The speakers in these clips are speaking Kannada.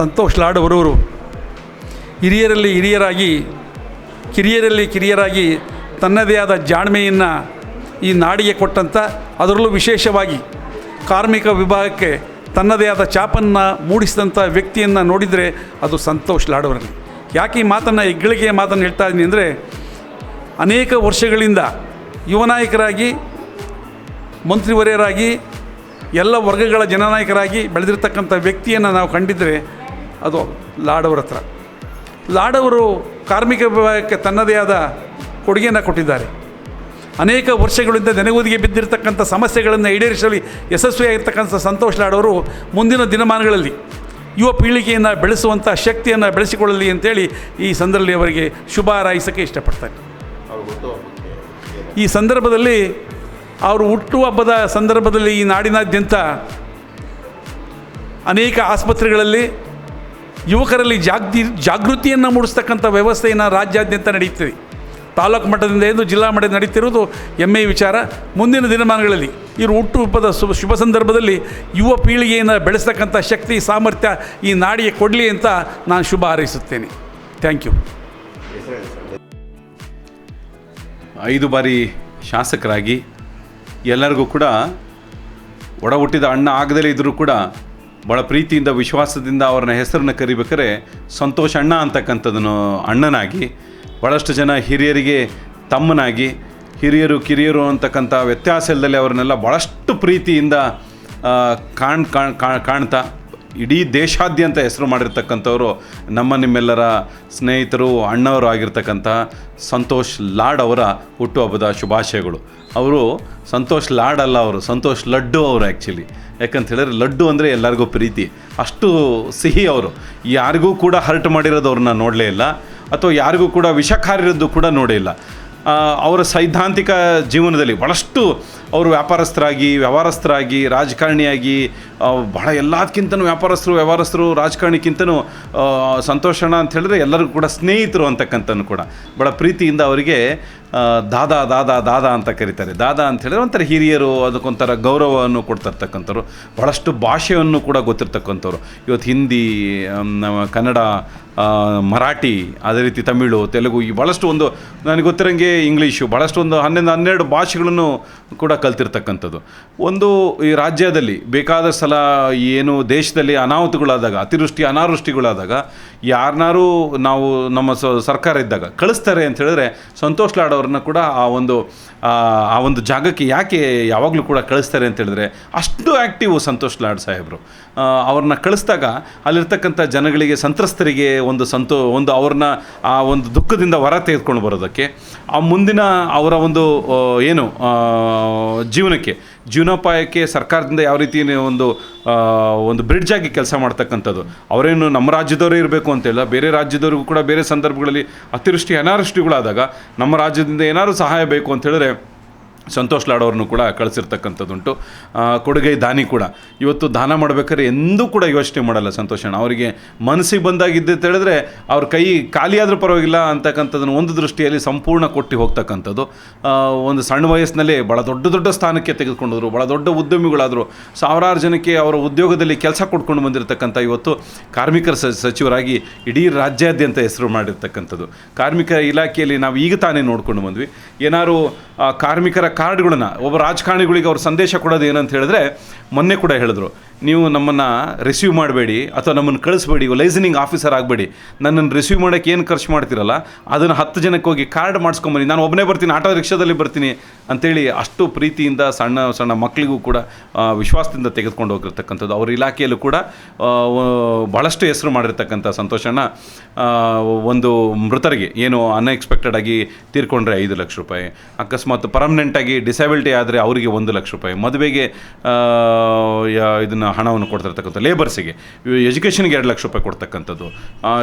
ಸಂತೋಷ್ ಲಾಡ್ ಅವರವರು ಹಿರಿಯರಲ್ಲಿ ಹಿರಿಯರಾಗಿ, ಕಿರಿಯರಲ್ಲಿ ಕಿರಿಯರಾಗಿ ತನ್ನದೇ ಆದ ಜಾಣ್ಮೆಯನ್ನು ಈ ನಾಡಿಗೆ ಕೊಟ್ಟಂಥ ಅದರಲ್ಲೂ ವಿಶೇಷವಾಗಿ ಕಾರ್ಮಿಕ ವಿಭಾಗಕ್ಕೆ ತನ್ನದೇ ಆದ ಚಾಪನ್ನು ಮೂಡಿಸಿದಂಥ ವ್ಯಕ್ತಿಯನ್ನು ನೋಡಿದರೆ ಅದು ಸಂತೋಷ್ ಲಾಡ್ ಅವರಲ್ಲಿ. ಯಾಕೆ ಈ ಮಾತನ್ನು ಹೆಗ್ಗಳಿಕೆಯ ಮಾತನ್ನು ಹೇಳ್ತಾ ಇದ್ದೀನಿ ಅಂದರೆ ಅನೇಕ ವರ್ಷಗಳಿಂದ ಯುವ ನಾಯಕರಾಗಿ, ಮಂತ್ರಿವರ್ಯರಾಗಿ, ಎಲ್ಲ ವರ್ಗಗಳ ಜನನಾಯಕರಾಗಿ ಬೆಳೆದಿರ್ತಕ್ಕಂಥ ವ್ಯಕ್ತಿಯನ್ನು ನಾವು ಕಂಡಿದ್ದರೆ ಅದು ಲಾಡವ್ರ ಹತ್ರ. ಲಾಡವರು ಕಾರ್ಮಿಕ ವಿಭಾಗಕ್ಕೆ ತನ್ನದೇ ಆದ ಕೊಡುಗೆಯನ್ನು ಕೊಟ್ಟಿದ್ದಾರೆ. ಅನೇಕ ವರ್ಷಗಳಿಂದ ನೆನೆಗುದಿಗೆ ಬಿದ್ದಿರತಕ್ಕಂಥ ಸಮಸ್ಯೆಗಳನ್ನು ಈಡೇರಿಸಲು ಯಶಸ್ವಿಯಾಗಿರ್ತಕ್ಕಂಥ ಸಂತೋಷ್ ಲಾಡವರು ಮುಂದಿನ ದಿನಮಾನಗಳಲ್ಲಿ ಯುವ ಪೀಳಿಗೆಯನ್ನು ಬೆಳೆಸುವಂಥ ಶಕ್ತಿಯನ್ನು ಬೆಳೆಸಿಕೊಳ್ಳಲಿ ಅಂತೇಳಿ ಈ ಸಂದರ್ಭದಲ್ಲಿ ಅವರಿಗೆ ಶುಭ ಹಾರೈಸೋಕ್ಕೆ ಇಷ್ಟಪಡ್ತಾರೆ ಈ ಸಂದರ್ಭದಲ್ಲಿ ಅವರು ಹುಟ್ಟುಹಬ್ಬದ ಸಂದರ್ಭದಲ್ಲಿ ಈ ನಾಡಿನಾದ್ಯಂತ ಅನೇಕ ಆಸ್ಪತ್ರೆಗಳಲ್ಲಿ ಯುವಕರಲ್ಲಿ ಜಾಗೃತಿ ಜಾಗೃತಿಯನ್ನು ಮೂಡಿಸ್ತಕ್ಕಂಥ ವ್ಯವಸ್ಥೆಯನ್ನು ರಾಜ್ಯಾದ್ಯಂತ ನಡೆಯುತ್ತದೆ. ತಾಲೂಕು ಮಟ್ಟದಿಂದ ಎಂದು ಜಿಲ್ಲಾ ಮಟ್ಟದಿಂದ ನಡೀತಿರುವುದು ಹೆಮ್ಮೆಯ ವಿಚಾರ. ಮುಂದಿನ ದಿನಮಾನಗಳಲ್ಲಿ ಇವರು ಹುಟ್ಟುಹಬ್ಬದ ಶುಭ ಶುಭ ಸಂದರ್ಭದಲ್ಲಿ ಯುವ ಪೀಳಿಗೆಯನ್ನು ಬೆಳೆಸ್ತಕ್ಕಂಥ ಶಕ್ತಿ, ಸಾಮರ್ಥ್ಯ ಈ ನಾಡಿಗೆ ಕೊಡಲಿ ಅಂತ ನಾನು ಶುಭ ಹಾರೈಸುತ್ತೇನೆ. Thank you. ಐದು ಬಾರಿ ಶಾಸಕರಾಗಿ ಎಲ್ಲರಿಗೂ ಕೂಡ ಒಡ ಹುಟ್ಟಿದ ಅಣ್ಣ ಆಗದಲೇ ಇದ್ದರೂ ಕೂಡ ಭಾಳ ಪ್ರೀತಿಯಿಂದ, ವಿಶ್ವಾಸದಿಂದ ಅವ್ರನ್ನ ಹೆಸರನ್ನು ಕರಿಬೇಕಾರೆ ಸಂತೋಷ್ ಅಣ್ಣ ಅಂತಕ್ಕಂಥದ್ದನ್ನು ಅಣ್ಣನಾಗಿ ಭಾಳಷ್ಟು ಜನ ಹಿರಿಯರಿಗೆ ತಮ್ಮನಾಗಿ, ಹಿರಿಯರು, ಕಿರಿಯರು ಅಂತಕ್ಕಂಥ ವ್ಯತ್ಯಾಸ ಇಲ್ಲದಲ್ಲಿ ಅವ್ರನ್ನೆಲ್ಲ ಭಾಳಷ್ಟು ಪ್ರೀತಿಯಿಂದ ಕಾಣ್, ಕಾಣ್ತಾ ಇಡೀ ದೇಶಾದ್ಯಂತ ಹೆಸರು ಮಾಡಿರ್ತಕ್ಕಂಥವರು ನಮ್ಮ ನಿಮ್ಮೆಲ್ಲರ ಸ್ನೇಹಿತರು, ಅಣ್ಣವರು ಆಗಿರ್ತಕ್ಕಂಥ ಸಂತೋಷ್ ಲಾಡ್ ಅವರ ಹುಟ್ಟುಹಬ್ಬದ ಶುಭಾಶಯಗಳು. ಅವರು ಸಂತೋಷ್ ಲಾಡ್ ಅಲ್ಲ ಅವರು, ಸಂತೋಷ್ ಲಡ್ಡು ಅವರು ಆ್ಯಕ್ಚುಲಿ ಯಾಕಂತ ಹೇಳಿದ್ರೆ ಲಡ್ಡು ಅಂದರೆ ಎಲ್ಲರಿಗೂ ಪ್ರೀತಿ. ಅಷ್ಟು ಸಿಹಿ ಅವರು. ಯಾರಿಗೂ ಕೂಡ ಹರ್ಟ್ ಮಾಡಿರೋದು ಅವ್ರನ್ನ ನೋಡಲೇ ಇಲ್ಲ. ಅಥವಾ ಯಾರಿಗೂ ಕೂಡ ವಿಷಕಾರಿರೋದು ಕೂಡ ನೋಡೇ ಇಲ್ಲ. ಅವರ ಸೈದ್ಧಾಂತಿಕ ಜೀವನದಲ್ಲಿ ಭಾಳಷ್ಟು ಅವರು ವ್ಯಾಪಾರಸ್ಥರಾಗಿ, ವ್ಯವಹಾರಸ್ಥರಾಗಿ, ರಾಜಕಾರಣಿಯಾಗಿ ಬಹಳ ಎಲ್ಲದಕ್ಕಿಂತನೂ ವ್ಯಾಪಾರಸ್ಥರು, ವ್ಯವಹಾರಸ್ಥರು, ರಾಜಕಾರಣಿಕ್ಕಿಂತನೂ ಸಂತೋಷಣ ಅಂತ ಹೇಳಿದ್ರೆ ಎಲ್ಲರಿಗೂ ಕೂಡ ಸ್ನೇಹಿತರು ಅಂತಕ್ಕಂಥನ್ನು ಕೂಡ. ಬಹಳ ಪ್ರೀತಿಯಿಂದ ಅವರಿಗೆ ದಾದಾ ದಾದಾ ದಾದಾ ಅಂತ ಕರೀತಾರೆ. ದಾದಾ ಅಂತ ಹೇಳಿದ್ರೆ ಒಂಥರ ಹಿರಿಯರು, ಅದಕ್ಕೊಂಥರ ಗೌರವವನ್ನು ಕೊಡ್ತಿರ್ತಕ್ಕಂಥವ್ರು ಭಾಳಷ್ಟು ಭಾಷೆಯನ್ನು ಕೂಡ ಗೊತ್ತಿರ್ತಕ್ಕಂಥವ್ರು. ಇವತ್ತು ಹಿಂದಿ ಕನ್ನಡ ಮರಾಠಿ, ಅದೇ ರೀತಿ ತಮಿಳು, ತೆಲುಗು ಈ ಭಾಳಷ್ಟು ಒಂದು, ನನಗೆ ಗೊತ್ತಿರೋಂಗೆ ಇಂಗ್ಲೀಷು ಭಾಳಷ್ಟು ಒಂದು ಹನ್ನೊಂದು ಹನ್ನೆರಡು ಭಾಷೆಗಳನ್ನು ಕೂಡ ಕಲ್ತಿರ್ತಕ್ಕಂಥದ್ದು. ಒಂದು ಈ ರಾಜ್ಯದಲ್ಲಿ ಬೇಕಾದ ಸಲ ಏನು ದೇಶದಲ್ಲಿ ಅನಾಹುತಗಳಾದಾಗ, ಅತಿವೃಷ್ಟಿ, ಅನಾವೃಷ್ಟಿಗಳಾದಾಗ ಯಾರನ್ನಾರು ನಾವು ನಮ್ಮ ಸರ್ಕಾರ ಇದ್ದಾಗ ಕಳಿಸ್ತಾರೆ ಅಂತ ಹೇಳಿದ್ರೆ ಸಂತೋಷ್ ಲಾಡ್ ಅವ್ರನ್ನ ಕೂಡ ಆ ಒಂದು ಆ ಒಂದು ಜಾಗಕ್ಕೆ ಯಾಕೆ ಯಾವಾಗಲೂ ಕೂಡ ಕಳಿಸ್ತಾರೆ ಅಂತ ಹೇಳಿದ್ರೆ ಅಷ್ಟು ಆ್ಯಕ್ಟಿವ್ ಸಂತೋಷ್ ಲಾಡ್ ಸಾಹೇಬರು. ಅವ್ರನ್ನ ಕಳಿಸ್ದಾಗ ಅಲ್ಲಿರ್ತಕ್ಕಂಥ ಜನಗಳಿಗೆ, ಸಂತ್ರಸ್ತರಿಗೆ ಒಂದು ಸಂತೋ, ಒಂದು ಅವ್ರನ್ನ ಆ ಒಂದು ದುಃಖದಿಂದ ಹೊರ ತೆಗೆದುಕೊಂಡು ಬರೋದಕ್ಕೆ, ಆ ಮುಂದಿನ ಅವರ ಒಂದು ಏನು ಜೀವನಕ್ಕೆ, ಜೀವನೋಪಾಯಕ್ಕೆ ಸರ್ಕಾರದಿಂದ ಯಾವ ರೀತಿ ಒಂದು ಒಂದು ಬ್ರಿಡ್ಜ್ ಆಗಿ ಕೆಲಸ ಮಾಡ್ತಕ್ಕಂಥದ್ದು. ಅವರೇನು ನಮ್ಮ ರಾಜ್ಯದವರೇ ಇರಬೇಕು ಅಂತಿಲ್ಲ ಬೇರೆ ರಾಜ್ಯದವ್ರಿಗೂ ಕೂಡ ಬೇರೆ ಸಂದರ್ಭಗಳಲ್ಲಿ ಅತಿವೃಷ್ಟಿ, ಅನಾವೃಷ್ಟಿಗಳಾದಾಗ ನಮ್ಮ ರಾಜ್ಯದಿಂದ ಏನಾದರೂ ಸಹಾಯ ಬೇಕು ಅಂತ ಹೇಳಿದ್ರೆ ಸಂತೋಷ್ ಲಾಡ್ ಕೂಡ ಕಳಿಸಿರ್ತಕ್ಕಂಥದ್ದುಂಟು. ಕೊಡುಗೈ ದಾನಿ ಕೂಡ. ಇವತ್ತು ದಾನ ಮಾಡಬೇಕಾದ್ರೆ ಎಂದೂ ಕೂಡ ಯೋಚನೆ ಮಾಡಲ್ಲ ಸಂತೋಷ್ ಅಣ್ಣ. ಅವರಿಗೆ ಮನಸ್ಸಿಗೆ ಬಂದಾಗಿದ್ದು ಅಂತ ಹೇಳಿದ್ರೆ ಅವ್ರ ಕೈ ಖಾಲಿಯಾದರೂ ಪರವಾಗಿಲ್ಲ ಅಂತಕ್ಕಂಥದ್ದನ್ನು ಒಂದು ದೃಷ್ಟಿಯಲ್ಲಿ ಸಂಪೂರ್ಣ ಕೊಟ್ಟು ಹೋಗ್ತಕ್ಕಂಥದ್ದು. ಒಂದು ಸಣ್ಣ ವಯಸ್ಸಿನಲ್ಲೇ ಭಾಳ ದೊಡ್ಡ ದೊಡ್ಡ ಸ್ಥಾನಕ್ಕೆ ತೆಗೆದುಕೊಂಡರು ಭಾಳ ದೊಡ್ಡ ಉದ್ಯಮಿಗಳಾದರು, ಸಾವಿರಾರು ಜನಕ್ಕೆ ಅವರ ಉದ್ಯೋಗದಲ್ಲಿ ಕೆಲಸ ಕೊಟ್ಕೊಂಡು ಬಂದಿರತಕ್ಕಂಥ ಇವತ್ತು ಕಾರ್ಮಿಕರ ಸಚಿವರಾಗಿ ಇಡೀ ರಾಜ್ಯಾದ್ಯಂತ ಹೆಸರು ಮಾಡಿರ್ತಕ್ಕಂಥದ್ದು. ಕಾರ್ಮಿಕ ಇಲಾಖೆಯಲ್ಲಿ ನಾವು ಈಗ ತಾನೇ ನೋಡ್ಕೊಂಡು ಬಂದ್ವಿ. ಏನಾರು ಕಾರ್ಮಿಕರ ಕಾರ್ಡ್ಗಳನ್ನ, ಒಬ್ಬ ರಾಜಕಾರಣಿಗಳಿಗೆ ಅವ್ರ ಸಂದೇಶ ಕೊಡೋದು ಏನಂತ ಹೇಳಿದ್ರೆ, ಮೊನ್ನೆ ಕೂಡ ಹೇಳಿದ್ರು, ನೀವು ನಮ್ಮನ್ನು ರಿಸೀವ್ ಮಾಡಬೇಡಿ, ಅಥವಾ ನಮ್ಮನ್ನು ಕಳಿಸ್ಬೇಡಿ ಲೈಸನಿಂಗ್ ಆಫೀಸರ್ ಆಗಬೇಡಿ, ನನ್ನನ್ನು ರಿಸೀವ್ ಮಾಡೋಕ್ಕೆ ಏನು ಖರ್ಚು ಮಾಡ್ತಿರಲ್ಲ, ಅದನ್ನು ಹತ್ತು ಜನಕ್ಕೆ ಹೋಗಿ ಕಾರ್ಡ್ ಮಾಡಿಸ್ಕೊಂಬನ್ನಿ, ನಾನು ಒಬ್ಬನೇ ಬರ್ತೀನಿ, ಆಟೋ ರಿಕ್ಷಾದಲ್ಲಿ ಬರ್ತೀನಿ ಅಂತೇಳಿ ಅಷ್ಟು ಪ್ರೀತಿಯಿಂದ ಸಣ್ಣ ಸಣ್ಣ ಮಕ್ಕಳಿಗೂ ಕೂಡ ವಿಶ್ವಾಸದಿಂದ ತೆಗೆದುಕೊಂಡು ಹೋಗಿರ್ತಕ್ಕಂಥದ್ದು. ಅವ್ರ ಇಲಾಖೆಯಲ್ಲೂ ಕೂಡ ಭಾಳಷ್ಟು ಹೆಸರು ಮಾಡಿರ್ತಕ್ಕಂಥ ಸಂತೋಷನ ಒಂದು ಮೃತರಿಗೆ, ಏನು ಅನ್ಎಕ್ಸ್ಪೆಕ್ಟೆಡ್ ಆಗಿ ತೀರ್ಕೊಂಡ್ರೆ ಐದು ಲಕ್ಷ ರೂಪಾಯಿ. ಅಕಸ್ಮಾತ್ ಪರ್ಮನೆಂಟಾಗಿ ಡಿಸಬಿಲಿಟಿ ಆದರೆ ಅವರಿಗೆ ಒಂದು ಲಕ್ಷ ರೂಪಾಯಿ. ಮದುವೆಗೆ ಇದನ್ನು ಹಣವನ್ನು ಕೊಡ್ತಿರ್ತಕ್ಕಂಥ ಲೇಬರ್ಸಿಗೆ ಎಜುಕೇಷನ್ಗೆ ಎರಡು ಲಕ್ಷ ರೂಪಾಯಿ ಕೊಡ್ತಕ್ಕಂಥದ್ದು.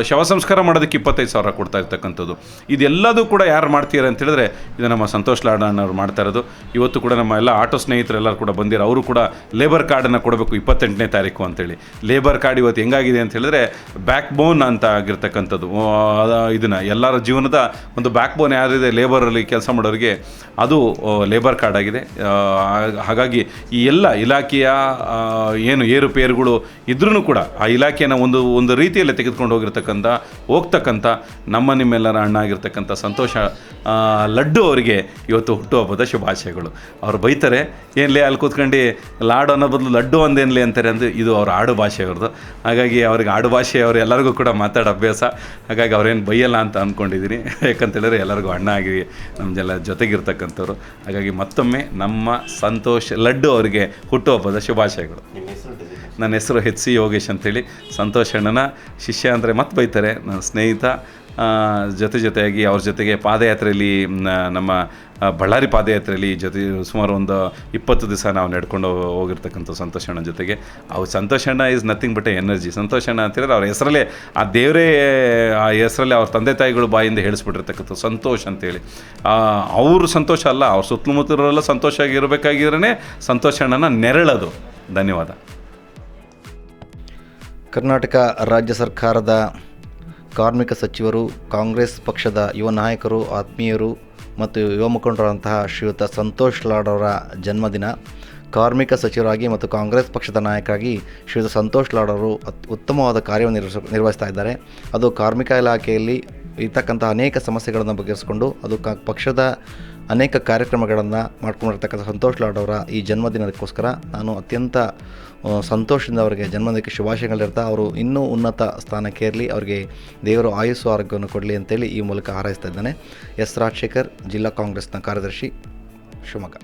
ಶವ ಸಂಸ್ಕಾರ ಮಾಡೋದಕ್ಕೆ ಇಪ್ಪತ್ತೈದು ಸಾವಿರ ಕೊಡ್ತಾ ಇರ್ತಕ್ಕಂಥದ್ದು. ಇದೆಲ್ಲದೂ ಕೂಡ ಯಾರು ಮಾಡ್ತೀರಾ ಅಂತ ಹೇಳಿದ್ರೆ, ಇದು ನಮ್ಮ ಸಂತೋಷ್ ಲಾಡಣ್ಣವ್ರು ಮಾಡ್ತಾ ಇರೋದು. ಇವತ್ತು ಕೂಡ ನಮ್ಮ ಎಲ್ಲ ಆಟೋ ಸ್ನೇಹಿತರೆಲ್ಲರೂ ಕೂಡ ಬಂದಿರೋ, ಅವರು ಕೂಡ ಲೇಬರ್ ಕಾರ್ಡನ್ನು ಕೊಡಬೇಕು ಇಪ್ಪತ್ತೆಂಟನೇ ತಾರೀಕು ಅಂತೇಳಿ. ಲೇಬರ್ ಕಾರ್ಡ್ ಇವತ್ತು ಹೆಂಗಾಗಿದೆ ಅಂತ ಹೇಳಿದ್ರೆ ಬ್ಯಾಕ್ ಬೋನ್ ಅಂತ ಆಗಿರ್ತಕ್ಕಂಥದ್ದು. ಇದನ್ನು ಎಲ್ಲರ ಜೀವನದ ಒಂದು ಬ್ಯಾಕ್ ಬೋನ್ ಯಾರಿದೆ ಲೇಬರಲ್ಲಿ ಕೆಲಸ ಮಾಡೋರಿಗೆ ಅದು ಲೇಬರ್ ಕಾರ್ಡ್ ಆಗಿದೆ. ಹಾಗಾಗಿ ಈ ಎಲ್ಲ ಇಲಾಖೆಯ ಏನು ಏರುಪೇರುಗಳು ಇದ್ರೂ ಕೂಡ ಆ ಇಲಾಖೆಯನ್ನು ಒಂದು ಒಂದು ರೀತಿಯಲ್ಲಿ ತೆಗೆದುಕೊಂಡು ಹೋಗಿರ್ತಕ್ಕಂಥ, ಹೋಗ್ತಕ್ಕಂಥ ನಮ್ಮ ನಿಮ್ಮೆಲ್ಲರ ಅಣ್ಣ ಆಗಿರ್ತಕ್ಕಂಥ ಸಂತೋಷ ಲಡ್ಡು ಅವರಿಗೆ ಇವತ್ತು ಹುಟ್ಟುಹಬ್ಬದ ಶುಭಾಶಯಗಳು. ಅವ್ರು ಬೈತಾರೆ, ಏನ್ಲೇ ಅಲ್ಲಿ ಕೂತ್ಕೊಂಡು ಲಾಡು ಅನ್ನೋ ಬದಲು ಲಡ್ಡು ಅಂದೇನ್ಲೇ ಅಂತಾರೆ ಅಂದರೆ ಇದು ಅವ್ರ ಆಡು ಭಾಷೆ ಅವ್ರದ್ದು. ಹಾಗಾಗಿ ಅವ್ರಿಗೆ ಆಡು ಭಾಷೆ ಅವ್ರು ಎಲ್ಲರಿಗೂ ಕೂಡ ಮಾತಾಡೋ ಅಭ್ಯಾಸ. ಹಾಗಾಗಿ ಅವ್ರೇನು ಬೈಯಲ್ಲ ಅಂತ ಅಂದ್ಕೊಂಡಿದ್ದೀನಿ ಯಾಕಂತೇಳಿದ್ರೆ ಎಲ್ಲರಿಗೂ ಅಣ್ಣ ಆಗಿ ನಮ್ಮದೆಲ್ಲ ಜೊತೆಗಿರ್ತಕ್ಕಂಥವ್ರು ಹಾಗಾಗಿ ಮತ್ತೊಮ್ಮೆ ನಮ್ಮ ಸಂತೋಷ್ ಲಡ್ಡು ಅವರಿಗೆ ಹುಟ್ಟುಹಬ್ಬದ ಶುಭಾಶಯಗಳು. ನನ್ನ ಹೆಸರು ಹೆಚ್ ಸಿ ಯೋಗೇಶ್ ಅಂತೇಳಿ. ಸಂತೋಷ್ ಅಣ್ಣನ ಶಿಷ್ಯ ಅಂದರೆ ಮತ್ತೆ ಬೈತಾರೆ. ನನ್ನ ಸ್ನೇಹಿತ ಜೊತೆ ಜೊತೆಯಾಗಿ ಅವ್ರ ಜೊತೆಗೆ ಪಾದಯಾತ್ರೆಯಲ್ಲಿ ನಮ್ಮ ಬಳ್ಳಾರಿ ಪಾದಯಾತ್ರೆಯಲ್ಲಿ ಜೊತೆ, ಸುಮಾರು ಒಂದು ಇಪ್ಪತ್ತು ದಿವಸ ನಾವು ನಡ್ಕೊಂಡು ಹೋಗಿರ್ತಕ್ಕಂಥ ಸಂತೋಷಣ್ಣ ಜೊತೆಗೆ. ಅವ್ರು ಸಂತೋಷಣ್ಣ ಈಸ್ ನಥಿಂಗ್ ಬಟ್ ಎನರ್ಜಿ ಸಂತೋಷಣ್ಣ ಅಂತೇಳಿದ್ರೆ ಅವ್ರ ಹೆಸರಲ್ಲೇ, ಆ ದೇವರೇ, ಆ ಹೆಸರಲ್ಲೇ ಅವ್ರ ತಂದೆ ತಾಯಿಗಳು ಬಾಯಿಂದ ಹೇಳಿಸ್ಬಿಟ್ಟಿರ್ತಕ್ಕಂಥ ಸಂತೋಷ ಅಂತೇಳಿ. ಅವರು ಸಂತೋಷ ಅಲ್ಲ, ಅವ್ರ ಸುತ್ತಮುತ್ತಲೆಲ್ಲ ಸಂತೋಷ ಆಗಿರಬೇಕಾಗಿದ್ರೇ ಸಂತೋಷಣ್ಣನ ನೆರಳದು. ಧನ್ಯವಾದ. ಕರ್ನಾಟಕ ರಾಜ್ಯ ಸರ್ಕಾರದ ಕಾರ್ಮಿಕ ಸಚಿವರು, ಕಾಂಗ್ರೆಸ್ ಪಕ್ಷದ ಯುವ ನಾಯಕರು, ಆತ್ಮೀಯರು ಮತ್ತು ಯುವ ಮುಖಂಡರಂತಹ ಶ್ರೀಯುತ ಸಂತೋಷ್ ಲಾಡ್ ಜನ್ಮದಿನ. ಕಾರ್ಮಿಕ ಸಚಿವರಾಗಿ ಮತ್ತು ಕಾಂಗ್ರೆಸ್ ಪಕ್ಷದ ನಾಯಕರಾಗಿ ಶ್ರೀಯುತ ಸಂತೋಷ್ ಲಾಡ್ ಅವರು ಉತ್ತಮವಾದ ಕಾರ್ಯವನ್ನು ನಿರ್ವಹಿಸ ನಿರ್ವಹಿಸ್ತಾ ಇದ್ದಾರೆ. ಅದು ಕಾರ್ಮಿಕ ಇಲಾಖೆಯಲ್ಲಿ ಇರ್ತಕ್ಕಂಥ ಅನೇಕ ಸಮಸ್ಯೆಗಳನ್ನು ಬಗೆಹರಿಸಿಕೊಂಡು ಅದು ಕ ಪಕ್ಷದ ಅನೇಕ ಕಾರ್ಯಕ್ರಮಗಳನ್ನು ಮಾಡ್ಕೊಂಡಿರ್ತಕ್ಕಂಥ ಸಂತೋಷ್ ಲಾಡ್ ಅವರ ಈ ಜನ್ಮದಿನಕ್ಕೋಸ್ಕರ ನಾನು ಅತ್ಯಂತ ಸಂತೋಷದಿಂದ ಅವರಿಗೆ ಜನ್ಮದಿನಕ್ಕೆ ಶುಭಾಶಯಗಳಿರ್ತಾ, ಅವರು ಇನ್ನೂ ಉನ್ನತ ಸ್ಥಾನಕ್ಕೆ ಇರಲಿ ಅವರಿಗೆ ದೇವರು ಆಯುಸ್ಸು ಆರೋಗ್ಯವನ್ನು ಕೊಡಲಿ ಅಂತೇಳಿ ಈ ಮೂಲಕ ಹಾರೈಸ್ತಾ ಇದ್ದಾನೆ. ಎಸ್ ರಾಜಶೇಖರ್, ಜಿಲ್ಲಾ ಕಾಂಗ್ರೆಸ್ನ ಕಾರ್ಯದರ್ಶಿ ಶಿವಮೊಗ್ಗ.